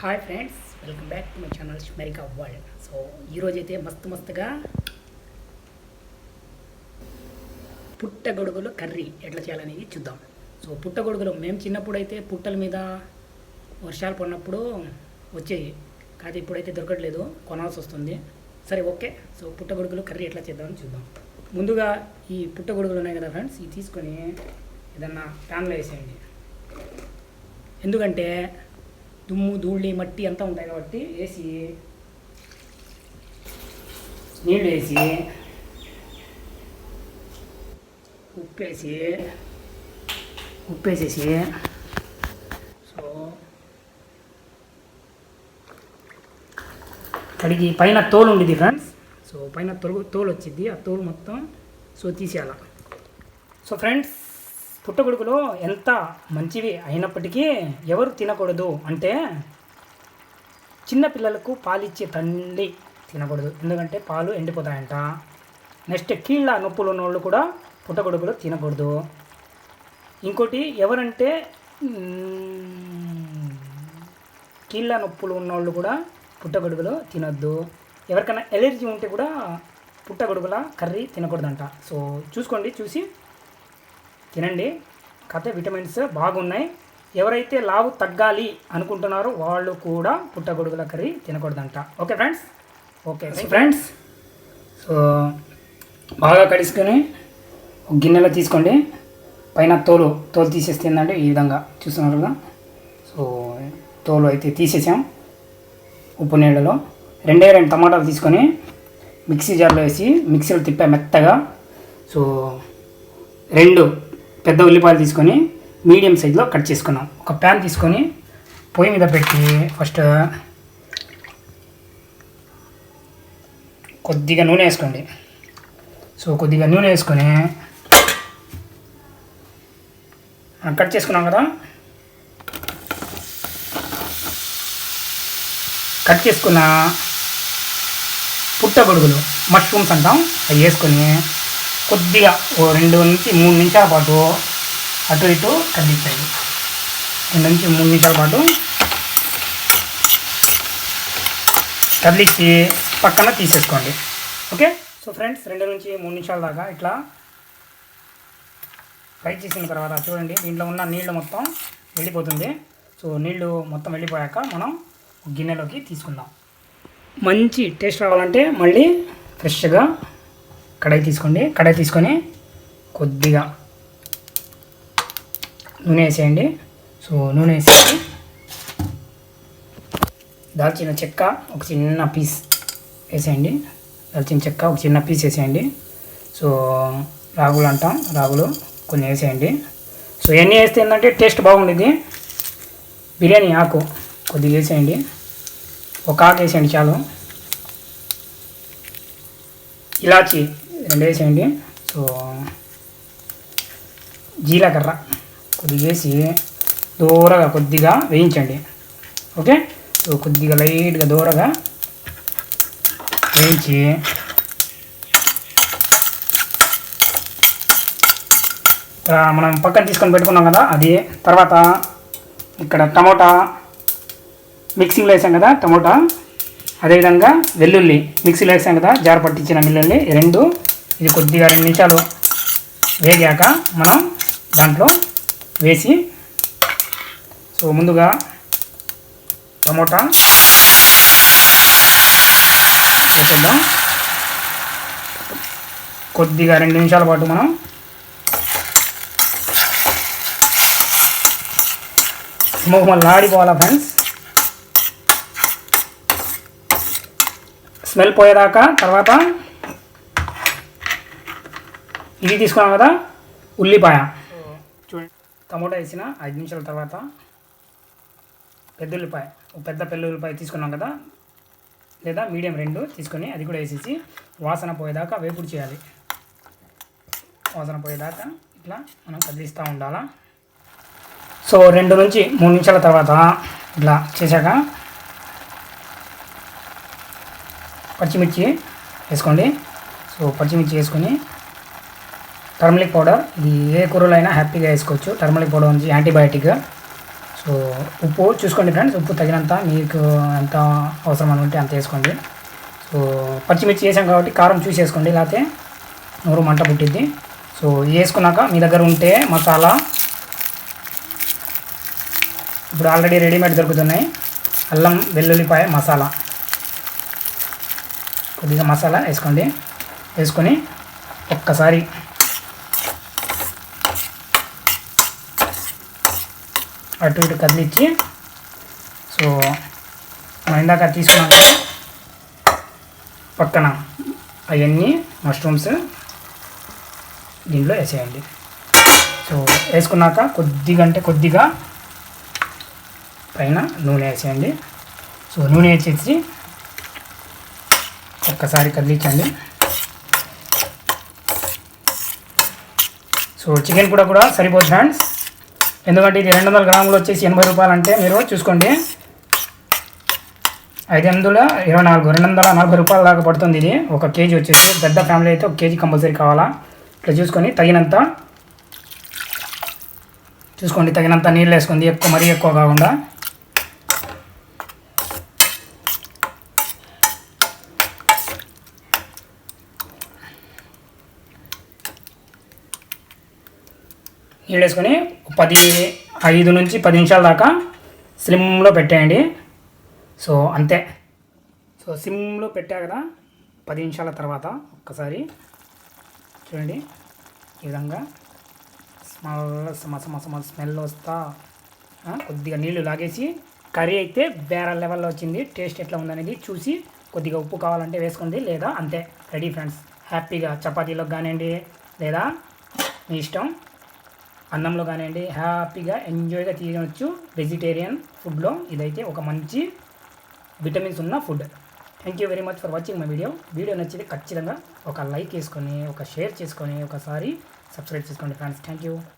Hi friends welcome back to my channel America world so ఈరోజు అయితే మస్తు మస్తుగా పుట్టగొడుగులు కర్రీ ఎట్లా చేయాలనేది చూద్దాం. సో పుట్టగొడుగులు మేము చిన్నప్పుడు అయితే పుట్టల మీద వర్షాలు పడినప్పుడు వచ్చేవి. కాదు ఇప్పుడైతే దొరకట్లేదు కొనాల్సి వస్తుంది. సరే ఓకే. సో పుట్టగొడుగులు కర్రీ ఎట్లా చేద్దామని చూద్దాం. ముందుగా ఈ పుట్టగొడుగులు ఉన్నాయి కదా ఫ్రెండ్స్ ఇవి తీసుకొని ఏదన్నా ప్యాన్లో వేసేయండి. ఎందుకంటే దుమ్ము ధూళి మట్టి అంతా ఉంటాయి కాబట్టి వేసి నీళ్ళు వేసి ఉప్పు వేసి ఉప్పు వేసేసి సో కడిగి పైన తోలు ఉండిద్ది ఫ్రెండ్స్ సో పైన తోలు తోలు వచ్చింది ఆ తోలు మొత్తం సో తీసేయాల. సో ఫ్రెండ్స్ పుట్టగొడుగులో ఎంత మంచివి అయినప్పటికీ ఎవరు తినకూడదు అంటే చిన్నపిల్లలకు పాలిచ్చే తల్లి తినకూడదు. ఎందుకంటే పాలు ఎండిపోతాయంట. నెక్స్ట్ కీళ్ళ నొప్పులు ఉన్నోళ్ళు కూడా పుట్టగొడుగులు తినకూడదు. ఇంకోటి ఎవరంటే కీళ్ళ నొప్పులు ఉన్నోళ్ళు కూడా పుట్టగొడుగులు తినొద్దు. ఎవరికైనా ఎలర్జీ ఉంటే కూడా పుట్టగొడుగుల కర్రీ తినకూడదంట. సో చూసుకోండి చూసి తినండి. కాకపోతే విటమిన్స్ బాగున్నాయి. ఎవరైతే లావు తగ్గాలి అనుకుంటున్నారో వాళ్ళు కూడా పుట్టగొడుగుల curry తినకూడదంట. Okay friends? Okay friends so బాగా కడుసుకొని ఒక గిన్నెలో తీసుకోండి. పైన తోలు తోలు తీసేస్తే ఏంటంటే ఈ విధంగా చూస్తున్నారు కదా? సో తోలు అయితే తీసేసాం ఉప్పు నీళ్ళలో. రెండే రెండు టమాటాలు తీసుకొని మిక్సీ జార్లో వేసి మిక్సీలో తిప్పా మెత్తగా. సో రెండు పెద్ద ఉల్లిపాయలు తీసుకొని మీడియం సైజులో కట్ చేసుకున్నాం. ఒక ప్యాన్ తీసుకొని పొయ్యి మీద పెట్టి ఫస్ట్ కొద్దిగా నూనె వేసుకోండి. సో కొద్దిగా నూనె వేసుకొని మనం కట్ చేసుకున్నాం కదా? కట్ చేసుకున్న పుట్టగొడుగులు మష్రూమ్స్ అంటాం అవి వేసుకొని కొద్దిగా ఓ రెండు నుంచి మూడు నిమిషాల పాటు అటు ఇటు కదిలించాలి. రెండు నుంచి మూడు నిమిషాల పాటు కదిలించి పక్కన తీసేసుకోండి. ఓకే? సో ఫ్రెండ్స్ రెండు నుంచి మూడు నిమిషాల దాకా ఇట్లా ఫ్రై చేసిన తర్వాత చూడండి దీంట్లో ఉన్న నీళ్ళు మొత్తం వెళ్ళిపోతుంది. సో నీళ్ళు మొత్తం వెళ్ళిపోయాక మనం గిన్నెలోకి తీసుకుందాం. మంచి టేస్ట్ రావాలంటే మళ్ళీ ఫ్రెష్గా కడాయి తీసుకోండి. కడాయి తీసుకొని కొద్దిగా నూనె వేసేయండి. సో నూనె వేసేసి దాల్చిన చెక్క ఒక చిన్న పీస్ వేసేయండి. దాల్చిన చెక్క ఒక చిన్న పీస్ వేసేయండి. సో రాగులు అంటాం. రాగులు కొన్ని వేసేయండి. సో ఇవన్నీ వేస్తే ఏంటంటే టేస్ట్ బాగుండేది బిర్యానీ ఆకు కొద్దిగా వేసేయండి. ఒక ఆకు వేసేయండి చాలు. ఇలాచి రెండు వేసేయండి సో జీలకర్ర కొద్దిగా వేసి దూరగా కొద్దిగా వేయించండి. ఓకే? సో కొద్దిగా లైట్గా దూరగా వేయించి మనం పక్కన తీసుకొని పెట్టుకున్నాం కదా అది తర్వాత ఇక్కడ టమోటా మిక్సింగ్లో వేసాం కదా టమోటా. అదేవిధంగా వెల్లుల్లి మిక్సీలో వేసాం కదా జార పట్టించిన వెల్లుల్లి రెండు ఇది కొద్దిగా రెండు నిమిషాలు వేగాక మనం దాంట్లో వేసి సో ముందుగా టమోటా వేసేద్దాం. కొద్దిగా రెండు నిమిషాల పాటు మనం మళ్ళీ ఆడిపోవాలా ఫ్రెండ్స్? స్మెల్ పోయేదాకా తర్వాత ఇది తీసుకున్నాం కదా ఉల్లిపాయ. చూడండి. టమోటా వేసిన ఐదు నిమిషాల తర్వాత పెద్ద ఉల్లిపాయ పెద్ద పెద్ద ఉల్లిపాయ తీసుకున్నాం కదా లేదా మీడియం రెండు తీసుకొని అది కూడా వేసేసి వాసన పోయేదాకా వేపుడు చేయాలి. వాసన పోయేదాకా ఇట్లా మనం కదిలిస్తూ ఉండాలా. సో రెండు నుంచి మూడు నిమిషాల తర్వాత ఇట్లా చేశాక పచ్చిమిర్చి వేసుకోండి. సో పచ్చిమిర్చి వేసుకొని టర్మరిక్ పౌడర్. ఇది ఏ కూరలో అయినా హ్యాపీగా వేసుకోవచ్చు. టర్మరిక్ పౌడర్ నుంచి యాంటీబయాటిక్. సో ఉప్పు చూసుకోండి ఫ్రెండ్స్. ఉప్పు తగినంత మీకు ఎంత అవసరం అని ఉంటే అంత వేసుకోండి. సో పచ్చిమిర్చి వేసాం కాబట్టి కారం చూసి వేసుకోండి లేకపోతే నూరు మంట పుట్టిద్ది. సో వేసుకున్నాక మీ దగ్గర ఉంటే మసాలా. ఇప్పుడు ఆల్రెడీ రెడీమేడ్ దొరుకుతున్నాయి. అల్లం వెల్లుల్లిపాయ మసాలా. కొద్దిగా మసాలా వేసుకోండి. వేసుకొని ఒక్కసారి అటు ఇటు కదిలిచ్చి సో మనం ఇందాక తీసుకున్నాం కదా పక్కన అవన్నీ మష్రూమ్స్ దీంట్లో వేసేయండి. సో వేసుకున్నాక కొద్దిగా అంటే కొద్దిగా పైన నూనె వేసేయండి. సో నూనె వేసేసి ఒక్కసారి కదిలించండి. సో చికెన్ కూడా కూడా సరిపోతుంది ఫ్రెండ్స్ ఎందుకంటే ఇది రెండు వందల గ్రాములు వచ్చేసి ఎనభై రూపాయలు అంటే మీరు చూసుకోండి. ఐదు వందల ఇరవై నాలుగు రెండు వందల నలభై రూపాయల దాకా పడుతుంది ఇది. ఒక కేజీ వచ్చేసి పెద్ద ఫ్యామిలీ అయితే ఒక కేజీ కంపల్సరీ కావాలా? ఇట్లా చూసుకొని తగినంత చూసుకోండి తగినంత నీళ్ళు వేసుకుంది ఎక్కువ మరీ ఎక్కువ కాకుండా. నీళ్ళు వేసుకొని పది ఐదు నుంచి పది నిమిషాల దాకా సిమ్లో పెట్టేయండి. సో అంతే. సో సిమ్లో పెట్టా కదా పది నిమిషాల తర్వాత ఒక్కసారి చూడండి. ఈ విధంగా స్మెల్ సమ సమ స్మెల్ వస్తా కొద్దిగా నీళ్ళు లాగేసి కర్రీ అయితే వేరే లెవెల్లో వచ్చింది. టేస్ట్ ఎట్లా ఉందనేది చూసి కొద్దిగా ఉప్పు కావాలంటే వేసుకోండి. లేదా అంతే రెడీ ఫ్రెండ్స్. హ్యాపీగా చపాతీలో కానివ్వండి లేదా మీ ఇష్టం అన్నంలో కానివ్వండి హ్యాపీగా ఎంజాయ్గా తినవచ్చు వెజిటేరియన్ ఫుడ్లో ఇదైతే ఒక మంచి విటమిన్స్ ఉన్న food thank you very much for watching my video video నచ్చితే ఖచ్చితంగా ఒక లైక్ వేసుకొని ఒక షేర్ చేసుకొని ఒకసారి సబ్స్క్రైబ్ చేసుకోండి ఫ్రెండ్స్ థ్యాంక్ యూ